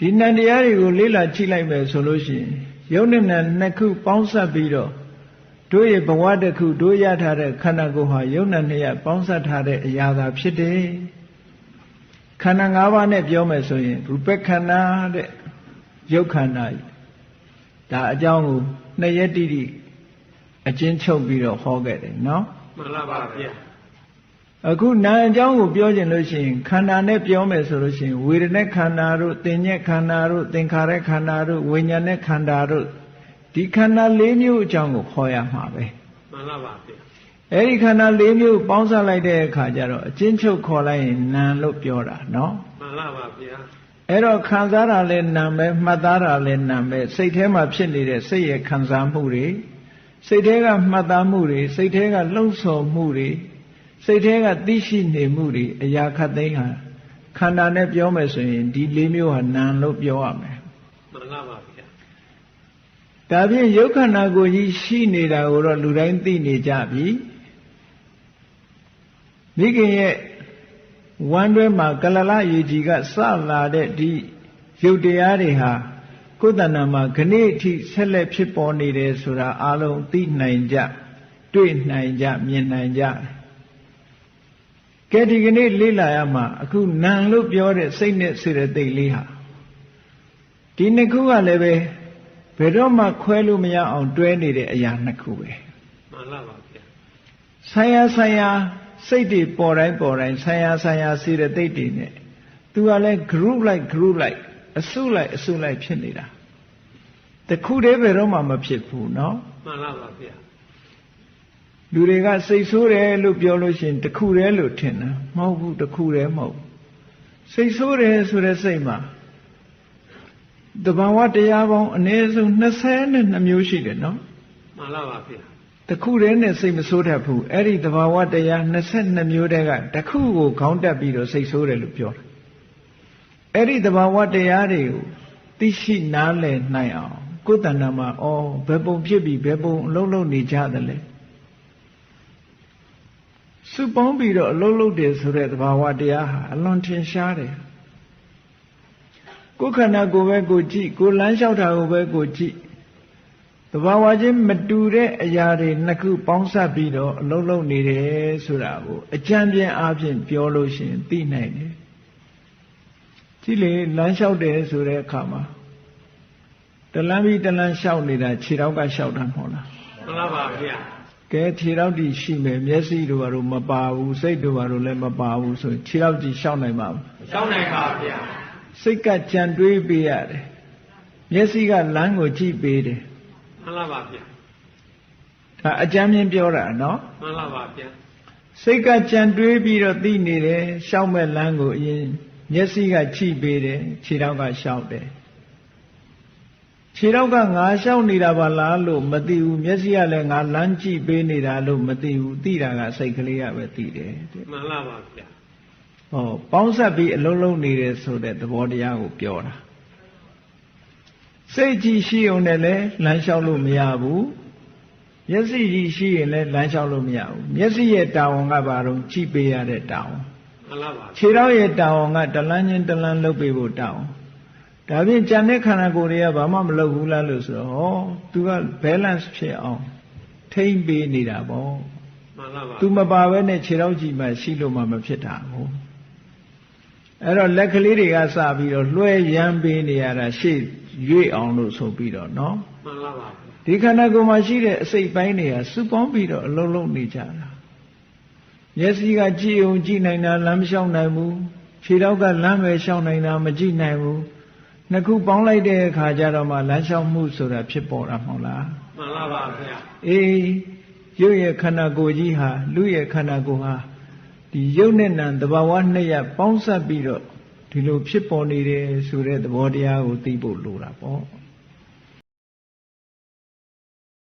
ဒီနံတရားတွေကိုလေ့လာကြည့်လိုက်မယ်ဆိုလို့ရှိရင်ယုံနဲ့နံနှစ်ခုပေါင်းစပ်ပြီးတော့တို့ရဲ့ဘဝတစ်ခုတို့ရထားတဲ့ခန္ဓာကိုယ်ဟာယုံနဲ့နှစ်ရပေါင်းစပ်ထားတဲ့အရာသာဖြစ်တယ်ခန္ဓာ၅ပါးနဲ့ပြောမယ်ဆိုရင်ရူပခန္ဓာတဲ့ယုတ်ခန္ဓာဒါအကြောင်းကိုနှစ်ရက်တိတိအချင်းချုပ်ပြီးတော့ဟောခဲ့တယ်နော်မှန်ပါပါဗျာ အခုနာအကြောင်းကိုပြောခြင်းလို့ရှိရင်ခန္ဓာနဲ့ပြောမယ်ဆိုလို့ရှိရင်ဝေဒနာခန္ဓာတို့သင်ညက်ခန္ဓာတို့သင်္ခါရခန္ဓာတို့ဝိညာဉ်နဲ့ခန္ဓာတို့ဒီခန္ဓာ၄မျိုးအကြောင်းကိုခေါ်ရမှာပဲမှန်ပါပါဗျာအဲ့ဒီခန္ဓာ၄မျိုးပေါင်းစပ်လိုက်တဲ့အခါကျတော့အချင်းချုပ်ခေါ်လိုက်ရင်နာလို့ပြောတာနော်မှန်ပါပါဗျာအဲ့တော့ခံစားတာလည်းနာပဲမှတ်သားတာလည်းနာပဲစိတ်ထဲမှာဖြစ်နေတဲ့စိတ်ရဲ့ခံစားမှုတွေစိတ်ထဲကမှတ်သားမှုတွေစိတ်ထဲကလှုပ်ဆော်မှုတွေ စိတ်ထဲကသိရှိနေမှုတွေအရာခတ်သိမ်းဟာခန္ဓာနဲ့ပြောမယ်ဆိုရင်ဒီလေးမျိုးဟာနာလို့ပြောရမယ်မှန်ပါပါဗျာဒါဖြင့်ယုတ်ခန္ဓာကိုကြီးရှိနေတာကိုတော့လူတိုင်းသိနေကြပြီမိခင်ရဲ့ဝမ်းတွဲမှာကလလရေကြီးကစလာတဲ့ဒီရုပ်တရားတွေဟာကိုယ်တဏ္ဍာမှာခဏိအထိဆက်လက်ဖြစ်ပေါ်နေတယ်ဆိုတာအလုံးသိနိုင်ကြတွေ့နိုင်ကြမြင်နိုင်ကြ ကဲဒီကနေ့လေ့လာရမှာအခုနံလို့ပြောတဲ့စိတ်နဲ့စေတသိက်လေးဟာဒီနှစ်ခုကလည်းပဲဘယ်တော့မှခွဲလို့မရအောင် တွဲနေတဲ့အရာနှစ်ခုပဲမှန်လားပါဗျာဆံရဆံရစိတ်တွေပေါ်တိုင်းပေါ်တိုင်းဆံရဆံရစေတသိက်တွေနဲ့သူကလည်း group like group like အစုလိုက်အစုလိုက်ဖြစ်နေတာတခုတည်းဘယ်တော့မှမဖြစ်ဘူးเนาะမှန်လားပါဗျာ လူတွေကစိတ်ဆိုးတယ်လို့ပြောလို့ရှိရင်တခုတည်းလို့ထင်တာမဟုတ်ဘူးတခုတည်းမဟုတ်စိတ်ဆိုးတယ်ဆိုတဲ့စိတ်မှာတဘာဝတရားပေါင်းအနည်းဆုံး22မျိုးရှိတယ်နော်မှန်လားပါဗျာတခုတည်းနဲ့စိတ်မဆိုးတတ်ဘူးအဲ့ဒီတဘာဝတရား22မျိုးတည်းကတခုကိုခေါင်းတက်ပြီးတော့စိတ်ဆိုးတယ်လို့ပြောတာအဲ့ဒီတဘာဝတရားတွေကိုသိရှိနားလည်နိုင်အောင်ကိုယ်တဏ္ဍာမှာဩဘယ်ပုံဖြစ်ပြီးဘယ်ပုံအလုံးလုံးနေကြသလဲ စုပေါင်းပြီးတော့အလုံးလုံးတယ်ဆိုတဲ့သဘာဝတရားဟာအလွန်ထင်ရှားတယ်ကိုယ်ခန္ဓာကိုယ်ပဲကိုကြည့်ကိုယ်လမ်းလျှောက်တာကိုပဲကိုကြည့်သဘာဝချင်းမတူတဲ့အရာတွေနှစ်ခုပေါင်းစပ်ပြီးတော့အလုံးလုံးနေတယ်ဆိုတာကိုအကြံပြင်းအားဖြင့်ပြောလို့ရှိရင်သိနိုင်တယ်ကြည့်လေလမ်းလျှောက်တယ်ဆိုတဲ့အခါမှာတလန်းပြီးတလန်းလျှောက်နေတာခြေထောက်ကလျှောက်တာမဟုတ်လားမှန်ပါပါဗျာ ကဲခြေထောက်တီရှိမယ်မျက်စိတို့ဘာလို့မပါဘူးစိတ်တို့ဘာလို့လည်းမပါဘူးဆိုခြေထောက်တီရှောက်နိုင်ပါဘူးရှောက်နိုင်ပါဗျာစိတ်ကကြံတွေးပေးရတယ်မျက်စိကလမ်းကိုကြည့်ပေးတယ်မှန်လားပါဗျာဒါအကြမ်းမြင်ပြောတာနော်မှန်လားပါဗျာစိတ်ကကြံတွေးပြီးတော့သိနေတယ်ရှောက်မဲ့လမ်းကိုအရင်မျက်စိကကြည့်ပေးတယ်ခြေထောက်ကရှောက်တယ် ခြေထောက်ကငါလျှောက်နေတာပါလားလို့မသိဘူးမျက်စိကလည်းငါလမ်းကြည့်ပေးနေတာလို့မသိဘူးသိတာကစိတ်ကလေးကပဲသိတယ်တဲ့မှန်လားပါဗျာဟောပေါင်းဆက်ပြီးအလုံးလုံးနေတယ်ဆိုတဲ့သဘောတရားကိုပြောတာစိတ်ကြည့်ရှိုံနဲ့လည်းလမ်းလျှောက်လို့မရဘူးမျက်စိကြည့်ရှိရင်လည်းလမ်းလျှောက်လို့မရဘူးမျက်စိရဲ့တာဝန်ကဘာတော့ကြည့်ပေးရတဲ့တာဝန်မှန်လားပါခြေထောက်ရဲ့တာဝန်ကတလန်းချင်းတလန်းလုပ်ပေးဖို့တာဝန် ဒါဖြင့်ကြံတဲ့ခန္ဓာကိုယ်တွေကဘာမှမလုပ်ဘူးလားလို့ဆိုတော့ဟော तू က balance ဖြစ်အောင်ထိမ့်ပေးနေတာပေါ့မှန်ပါပါ तू မပါဘဲနဲ့ခြေထောက်ကြီးမှရှိလို့မှမဖြစ်တာဟုတ်အဲ့တော့လက်ကလေးတွေကစပြီးတော့လွှဲရမ်းပေးနေရတာရှေ့ရွေ့အောင်လို့ဆိုပြီးတော့နော်မှန်ပါပါဒီခန္ဓာကိုယ်မှာရှိတဲ့အစိတ်ပိုင်းတွေကစုပေါင်းပြီးတော့အလုံးလုံးနေကြတာမျက်စိကကြည့်အောင်ကြည့်နိုင်တာလမ်းမလျှောက်နိုင်ဘူးခြေထောက်ကလမ်းပဲလျှောက်နိုင်တာမကြည့်နိုင်ဘူး နှစ်ခုပေါင်းလိုက်တဲ့အခါကျတော့မှလမ်းလျှောက်မှုဆိုတာဖြစ်ပေါ်တာမဟုတ်လားမှန်ပါပါဗျာအေးရုပ်ရဲ့ခန္ဓာကိုယ်ကြီးဟာလူရဲ့ခန္ဓာကိုယ်ဟာဒီရုပ်နဲ့နာမ်တဘာဝနှစ်ရပ်ပေါင်းစပ်ပြီးတော့ဒီလိုဖြစ်ပေါ်နေတယ်ဆိုတဲ့သဘောတရားကိုသိဖို့လိုတာပေါ့